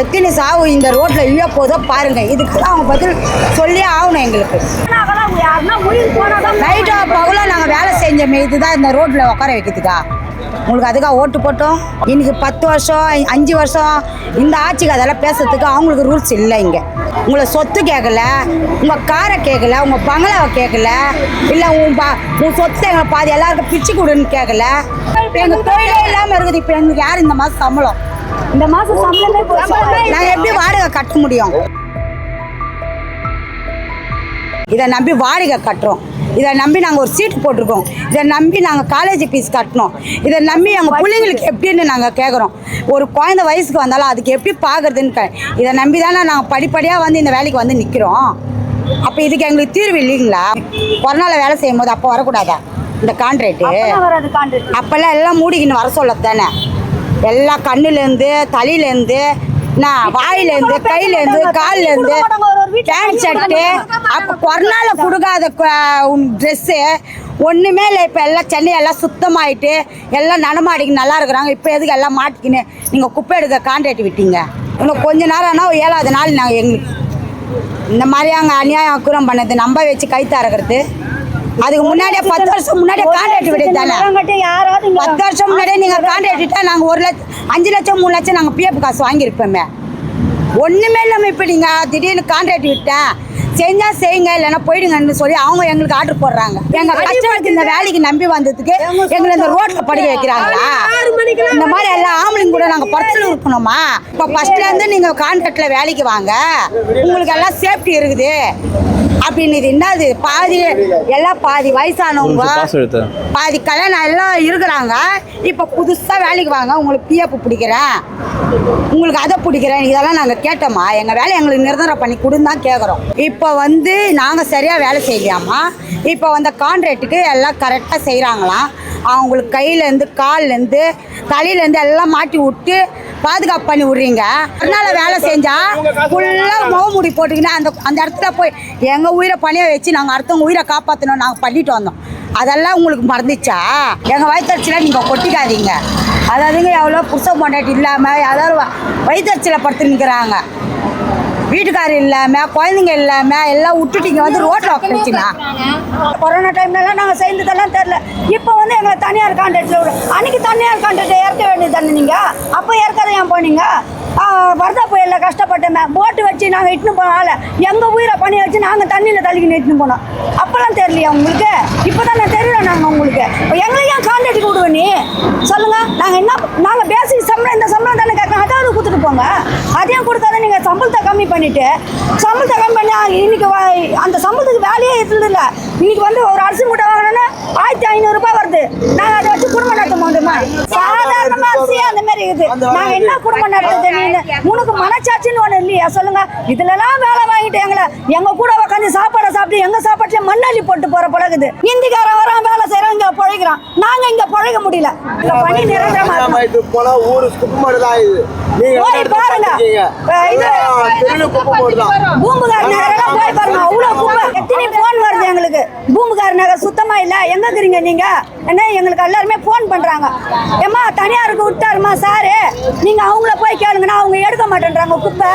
எத்தனை சாவு இந்த ரோட்டில் இழிய போதோ பாருங்க. தான் அவங்க பதில் சொல்லியே ஆகணும் எங்களுக்கு. நைட்டோ பகலோ நாங்கள் வேலை செஞ்சோமே இதுதான் இந்த ரோட்டில் உட்கார வைக்கிறதுக்கா. உங்களுக்கு அதுக்காக ஓட்டு போட்டோம். இன்னைக்கு பத்து வருஷம் அஞ்சு வருஷம் இந்த ஆட்சிக்கு அதெல்லாம் பேசுறதுக்கு அவங்களுக்கு ரூல்ஸ் இல்லை இங்கே. உங்களை சொத்து கேட்கல உங்கள் காரை கேட்கல உங்கள் பங்களாவை கேட்கல இல்லை உன் பா உன் சொத்து எங்களை பாதி எல்லாருக்கும் பிச்சு கொடுன்னு கேட்கல. எங்கள் தொழிலே இல்லாமல் இருக்குது. இப்போ எங்களுக்கு யார் இந்த மாதம் சம்பளம்? இந்த மாசம் சம்பளமே போச்சு. நாங்கள் எப்படி வாடகை கட்ட முடியும்? இதை நம்பி வாடகை கட்டுறோம். இதை நம்பி நாங்கள் ஒரு சீட்டு போட்டிருக்கோம். இதை நம்பி நாங்கள் காலேஜ் ஃபீஸ் கட்டணும். இதை நம்பி எங்கள் பிள்ளைங்களுக்கு எப்படின்னு நாங்கள் கேட்குறோம் ஒரு குழந்த வயசுக்கு வந்தாலும் அதுக்கு எப்படி பார்க்குறதுன்னு இதை நம்பி தானே நாங்கள் படிப்படியாக வந்து இந்த வேலைக்கு வந்து நிற்கிறோம் அப்போ இதுக்கு எங்களுக்கு தீர்வு இல்லைங்களா? கொரோனாவில் வேலை செய்யும் போது அப்போ வரக்கூடாதா? இந்த கான்ட்ராக்ட் அப்போல்லாம் எல்லாம் மூடிக்கின்னு வர சொல்ல தானே எல்லாம் கண்ணுலேருந்து தலையிலேருந்து நான் வாயிலேருந்து கையிலேருந்து கால்லேருந்து பேண்ட் ஷர்ட்டு அப்போ கொரோனாவில் கொடுக்காத ட்ரெஸ்ஸு ஒன்றுமே இல்லை. இப்போ எல்லாம் சென்னை எல்லாம் சுத்தமாயிட்டு எல்லாம் நடமாடிக்கு நல்லா இருக்கிறாங்க. இப்போ எதுக்கு எல்லாம் மாட்டிக்கின்னு? நீங்கள் குப்பை எடுக்க கான்ட்ராக்ட் விட்டீங்க. இன்னும் கொஞ்ச நேரம் ஆனால் ஏழாவது நாள் நாங்கள் எங்களுக்கு இந்த மாதிரி அங்கே அநியாயம் அக்குறம் பண்ணது. நம்ப வச்சு கை அதுக்கு முன்னாடியே பத்து வருஷம் முன்னாடியே கான்ட்ராக்ட் விடுறது தானே வரவங்ககிட்ட யாராவது இங்க பத்து வருஷம் முன்னாடியே நீங்கள் கான்ட்ராக்ட் விட்டா நாங்கள் ஒரு லட்சம் அஞ்சு லட்சம் மூணு லட்சம் நாங்கள் பிஎஃப் காசு வாங்கியிருப்போமே. ஒன்றுமே இல்லாமல் இப்போ நீங்கள் திடீர்னு கான்ட்ராக்ட் விட்டேன் செஞ்சால் செய்யுங்க இல்லைன்னா போயிடுங்கன்னு சொல்லி அவங்க எங்களுக்கு ஆர்டர் போடுறாங்க. எங்கள் கஷ்டத்துக்கு இந்த வேலைக்கு நம்பி வந்ததுக்கு எங்களை இந்த ரோட்டில் படுக்க வைக்கிறாங்களா? இந்த மாதிரி எல்லா ஆம்பளைங்க கூட நாங்கள் படத்தில் இருக்கணுமா? இப்போ ஃபஸ்ட்லேருந்து நீங்கள் கான்ட்ராக்டில் வேலைக்கு வாங்க. உங்களுக்கு எல்லாம் சேஃப்டி இருக்குது. அப்படின்னு இது என்னது? பாதி எல்லாம் பாதி வயசானவங்க பாதி கல்யாணம் எல்லாம் இருக்கிறாங்க. இப்போ புதுசாக வேலைக்கு வாங்க உங்களுக்கு பிஎஃப் பிடிக்கிறேன். உங்களுக்கு அதை பிடிக்கிறேன். இதெல்லாம் நாங்கள் கேட்டோமா? எங்கள் வேலை எங்களுக்கு நிரந்தரம் பண்ணி கொடுன்னு தான் கேட்குறோம் இப்போ வந்து நாங்கள் சரியாக வேலை செய்யலையாமா? இப்போ வந்த கான்ட்ராக்ட்டுக்கு எல்லாம் கரெக்டாக செய்கிறாங்களாம் அவங்களுக்கு கையிலேருந்து கால்லேருந்து தலையிலேருந்து எல்லாம் மாட்டி விட்டு பாதுகாப்பு பண்ணி விட்றீங்க. அதனால வேலை செஞ்சால் ஃபுல்லாக முகமூடி போட்டுக்கினா அந்த அந்த இடத்துல போய் எங்கள் உயிரை பணியை வச்சு நாங்கள் அடுத்தவங்க உயிரை காப்பாற்றணும் நாங்கள் பண்ணிட்டு வந்தோம். அதெல்லாம் உங்களுக்கு மறந்துச்சா? எங்கள் வயிற்றுச்சியில் நீங்கள் கொட்டிக்காதீங்க. அதாவதுங்க எவ்வளோ புருஷ பொண்டாட்டி இல்லாமல் அதாவது வயிற்றுச்சியில் படுத்துன்னுக்கிறாங்க வீட்டுக்காரர் இல்லாமல் குழந்தைங்க இல்லாமல் எல்லாம் விட்டுட்டீங்க வந்து ரோட்டில் உட்காந்துச்சுண்ணா கொரோனா டைம்லலாம் நாங்கள் சேர்ந்ததெல்லாம் தெரில இப்போ வந்து எங்களை தனியார் கான்ட்ராக்டில் விட. அன்னைக்கு தனியார் கான்ட்ராக்டை இறக்க வேண்டியது தானே நீங்கள் அப்போ இறக்காத ஏன் போனீங்க? வரதா புயலில் கஷ்டப்பட்டோமே போட்டு வச்சு நாங்கள் இட்டுன்னு போனால எங்கள் உயிரை பணி வச்சு நாங்கள் தண்ணியில் தள்ளிக்கின்னு இட்டுன்னு போனோம். அப்போல்லாம் தெரியலையா உங்களுக்கு? இப்போ தானே தெரியல நாங்கள் உங்களுக்கு. எங்களை ஏன் கான்ட்ராக்ட் விடுவ நீ? சொல்லுங்க. நாங்கள் என்ன நாங்கள் பேசிக் சம்பளம் இந்த சம்பளம் தானே கேட்குறோம். அதாவது கொடுத்துட்டு போங்க. அதையும் கொடுக்காத நீங்கள் சம்பளத்தை கம்மி பண்ணிட்டு சம்பளத்தை கம்மி பண்ணி வ- அந்த சம்பளத்துக்கு வேலையே இருந்தது இல்லை. இன்னைக்கு வந்து ஒரு அரிசி மூட்டை வாங்கினோன்னா ஆயிரத்தி ஐநூறுரூபா வருது. நாங்கள் அதை வச்சு குடும்பம் நடத்த முடியுமா? சாதாரணமாக அரிசி அந்த மாதிரி இருக்குது. நாங்கள் என்ன குடும்பம் நடத்துறது உனக்கு மனச்சாட்சின்னு ஒன்று இல்லையா? சொல்லுங்க. இதுலலாம் வேலை வாங்கிட்டு எங்களை எங்க கூட உட்காந்து சாப்பாடை சாப்பிட்டு எங்க சாப்பாட்டுல மண்ணள்ளி போட்டு போற பழகுது. இந்திக்காரன் வரான் வேலை செய்யறான் இங்க பழைக்கிறான். நாங்க இங்க பழக முடியல. இந்த பணி நிரந்தரமா இருக்கணும். இது ஊரு குப்பை பூம்புகார் நகர் சுத்தமா இல்ல. எங்க இருக்கிறீங்க நீங்க? என்ன எங்களுக்கு எல்லாருமே ஃபோன் பண்றாங்க. ஏம்மா தனியாருக்கு விட்டாருமா சாரு? நீங்க அவங்கள போய் கேளுங்கன்னா அவங்க எடுக்க மாட்டேன்றாங்க குப்பை.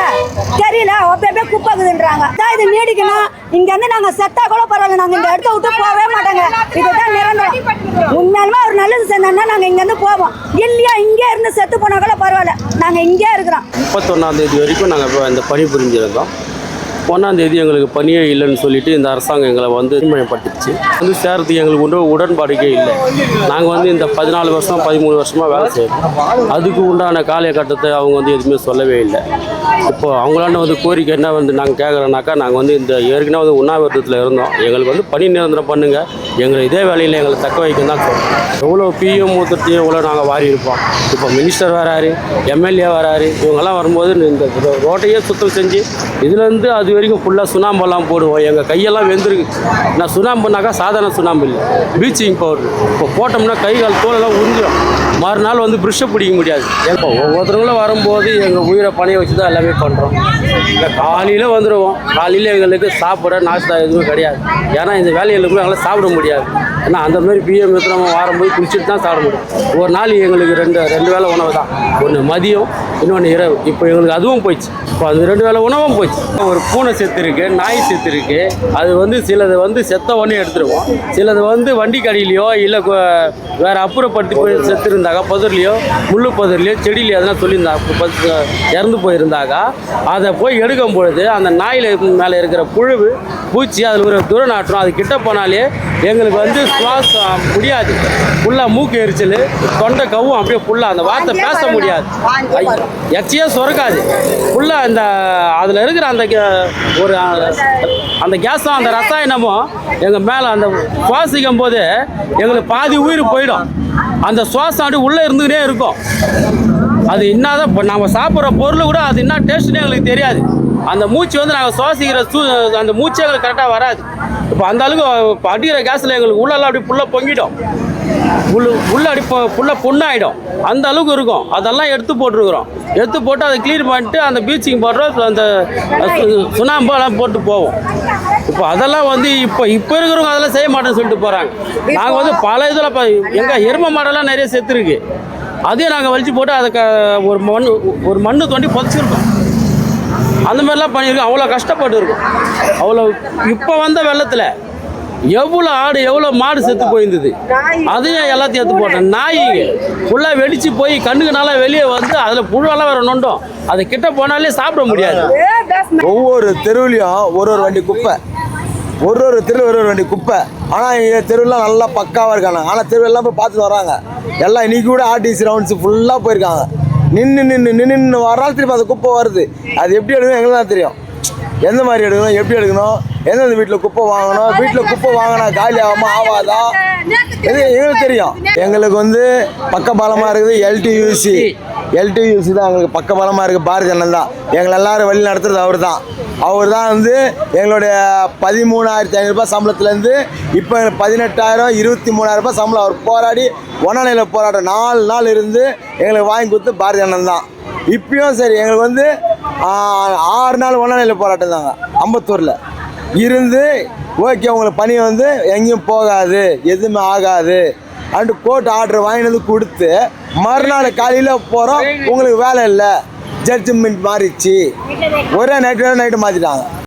தெரியல அப்படியே குப்பைக்குதுன்றாங்க. அதான் இது நீடிக்கணும். இங்க இருந்து நாங்க செத்தா கூட பரவாயில்ல. நாங்க இந்த இடத்த விட்டு போகவே மாட்டாங்க. இதுதான் நிரந்தரம். உண்மையாலுமே ஒரு நல்லது செஞ்சோம்னா நாங்க இங்க இருந்து போவோம். இல்லையா இங்கே இருந்து செத்து போனா கூட பரவாயில்ல. நாங்க இங்கே இருக்கிறோம். முப்பத்தொன்னாம் தேதி வரைக்கும் நாங்கள் இந்த பணி புரிஞ்சிருந்தோம் ஒன்றாந்தேதி எங்களுக்கு பணியே இல்லைன்னு சொல்லிட்டு இந்த அரசாங்கம் எங்களை வந்து தீர்மானப்பட்டுச்சு வந்து சேர்றதுக்கு எங்களுக்கு உண்டு உடன்பாடுக்கே இல்லை. நாங்கள் வந்து இந்த பதினாலு வருஷம் பதிமூணு வருஷமாக வேலை செய்யறோம். அதுக்கு உண்டான காலகட்டத்தை அவங்க வந்து எதுவுமே சொல்லவே இல்லை. இப்போ அவங்களாண்ட வந்து கோரிக்கை என்ன வந்து நாங்கள் கேட்குறோன்னாக்கா நாங்கள் வந்து இந்த ஏற்கனவே வந்து உண்ணாவிரதத்தில் இருந்தோம். எங்களுக்கு வந்து பணி நிரந்தரம் பண்ணுங்கள் எங்களை இதே வேலையில் எங்களை தக்க வைக்கும் தான் சொல்கிறோம் எவ்வளோ பிஎம் மூத்தத்தையும் எவ்வளோ நாங்கள் வாரி இருப்போம் இப்போ மினிஸ்டர் வராரு எம்எல்ஏ வராரு இவங்கெல்லாம் வரும்போது இந்த ரோட்டையே சுத்தம் செஞ்சு இதுலேருந்து அது வரைக்கும் ஃபுல்லாக சுண்ணாம்பெல்லாம் போடுவோம். எங்கள் கையெல்லாம் வெந்திருக்கு. நான் சுண்ணாம்புனாக்கா சாதாரண சுண்ணாம்பு இல்லை. ப்ளீச்சிங் பவுடர் இப்போ போட்டோம்னா கை கால் தோலெல்லாம் உறிஞ்சிடும் மறுநாள் வந்து ப்ரிஷ்ஷை பிடிக்க முடியாது. இப்போ ஒவ்வொருத்தவங்களும் வரும்போது எங்கள் உயிரை பணைய வச்சு தான் எல்லாமே பண்ணுறோம் இல்லை காலையில் வந்துடுவோம் காலையில் எங்களுக்கு சாப்பிட நாஸ்தா எதுவும் கிடையாது. ஏன்னா இந்த வேலைகளுக்குள்ள எங்களால் சாப்பிட முடியாது. ஏன்னா அந்த மாதிரி பிஎம் எடுத்து நம்ம வரும்போது குளிச்சுட்டு தான் சாப்பிட முடியும். ஒரு நாள் எங்களுக்கு ரெண்டு ரெண்டு வேளை உணவு தான். ஒன்று மதியம் இன்னொன்று இரவு. இப்போ எங்களுக்கு அதுவும் போயிடுச்சு. இப்போ அது ரெண்டு வேளை உணவும் போயிடுச்சு. ஒரு பூனை செத்து இருக்கு நாய் செத்து இருக்கு. அது வந்து சிலது வந்து செத்த உடனே எடுத்துருவோம். சிலது வந்து வண்டி கடையிலையோ இல்லை வேற அப்புறப்படுத்தி போய் செத்து இருந்தாக்கா புதர்லையோ முள்ளு புதர்லையோ செடியிலையோ எதனா சொல்லியிருந்தாங்க இறந்து போயிருந்தாக்கா அதை போய் எடுக்கும் பொழுது அந்த நாயில் மேலே இருக்கிற புழுவு பூச்சி அதில் ஒரு துரநாற்றம் அது கிட்ட போனாலே எங்களுக்கு வந்து சுவாசம் முடியாது. ஃபுல்லாக மூக்கு எரிச்சல் தொண்டை கவும் அப்படியே ஃபுல்லாக அந்த வார்த்தை பேச முடியாது. எச்சியே சுரக்காது. ஃபுல்லாக அந்த அதில் இருக்கிற அந்த கே- ஒரு அந்த கேஸும் அந்த ரசாயனமும் எங்கள் மேலே அந்த சுவாசிக்கும் போது எங்களுக்கு பாதி உயிர் போயிடும். அந்த சுவாசம் அப்படி உள்ளே இருந்துக்கிட்டே இருக்கும். அது என்னதான் இப்போ நம்ம சாப்பிட்ற பொருள் கூட அது என்ன டேஸ்ட்னு எங்களுக்கு தெரியாது. அந்த மூச்சு வந்து நாங்கள் சுவாசிக்கிற சூ அந்த மூச்சு எங்களுக்கு கரெக்டாக வராது. இப்போ அந்த அளவுக்கு அடிக்கிற கேஸில் எங்களுக்கு உள்ளெல்லாம் அப்படி ஃபுல்லாக பொங்கிடும். உள்ள உள்ள அடி ஃபுல்லாக புண்ணாயிடும். அந்த அளவுக்கு இருக்கும். அதெல்லாம் எடுத்து போட்டிருக்கிறோம். எடுத்து போட்டு அதை க்ளீன் பண்ணிட்டு அந்த பீச்சிங் போடுறோம் அந்த சுண்ணாம்பு எல்லாம் போட்டு போவோம். இப்போ அதெல்லாம் வந்து இப்போ இப்போ இருக்கிறவங்க அதெல்லாம் செய்ய மாட்டேன்னு சொல்லிட்டு போகிறாங்க நாங்கள் வந்து பல இதில் இப்போ எங்கள் எரும மாடெல்லாம் நிறைய செத்துருக்கு அதையும் நாங்கள் வலிச்சு போட்டு அதை க ஒரு மண் ஒரு மண்ணு தோண்டி புதைச்சிருக்கோம். அந்த மாதிரிலாம் பண்ணியிருக்கோம். அவ்வளோ கஷ்டப்பட்டு இருக்கும் அவ்வளோ இப்போ வந்த வெள்ளத்தில் எவ்வளோ ஆடு எவ்வளோ மாடு செத்து போயிருந்தது. அதையும் எல்லாத்தையும் எடுத்து போட்டேன். நாய் ஃபுல்லாக வெடிச்சு போய் கண்ணுக்கு நல்லா வெளியே வந்து அதில் புழுவெல்லாம் வேற நொண்டும். அதை கிட்ட போனாலே சாப்பிட முடியாது. ஒவ்வொரு தெருவுலையும் ஒரு ஒரு வண்டி குப்பை. ஒரு ஒரு தெரு ஒரு ஒரு வண்டி குப்பை. ஆனால் எங்கள் தெருவெலாம் நல்லா பக்காவாக இருக்காங்க. ஆனால் தெருவெல்லாம் போய் பார்த்துட்டு வராங்க. எல்லாம் இன்றைக்கி கூட ஆர்டிசி ரவுண்ட்ஸ் ஃபுல்லாக போயிருக்காங்க. நின்று நின்று நின்று நின்று வரால் திருப்பி அந்த குப்பை வருது. அது எப்படி எடுக்கணும் எங்களுக்கு தான் தெரியும். எந்த மாதிரி எடுக்கணும் எப்படி எடுக்கணும் எந்தெந்த வீட்டில் குப்பை வாங்கணும் வீட்டில் குப்பை வாங்கினா காலி ஆகாமல் ஆகாதா? இது எங்களுக்கு தெரியும். எங்களுக்கு வந்து பக்கபலமாக இருக்குது எல்டியூசி எல்டியூசி தான் எங்களுக்கு பக்கபலமாக இருக்குது பாரதி அண்ணன் தான். எங்களை எல்லாரும் வழி நடத்துறது அவர் தான் அவர் தான் வந்து எங்களுடைய பதிமூணாயிரத்தி ஐநூறுரூபா சம்பளத்துலேருந்து இப்போ பதினெட்டாயிரம் இருபத்தி மூணாயிரரூபா சம்பளம். அவர் போராடி ஒன்றாணையில் போராட்டம் நாலு நாள் இருந்து எங்களுக்கு வாங்கி கொடுத்து பாரதி அண்ணன் தான். இப்பயும் சரி எங்களுக்கு வந்து ஆறு நாள் ஒன்றாணையில் போராட்டம் தாங்க. அம்பத்தூரில். இருந்து ஓகே உங்களுக்கு பணி வந்து எங்கேயும் போகாது. எதுவுமே ஆகாது. அண்டு கோர்ட் ஆர்டர் வாங்கினது வந்து கொடுத்து மறுநாள் காலையில் போகிறோம் உங்களுக்கு வேலை இல்லை. ஜட்ஜ்மெண்ட் மாறிச்சு ஒரே நைட்டு நைட்டு மாற்றிட்டாங்க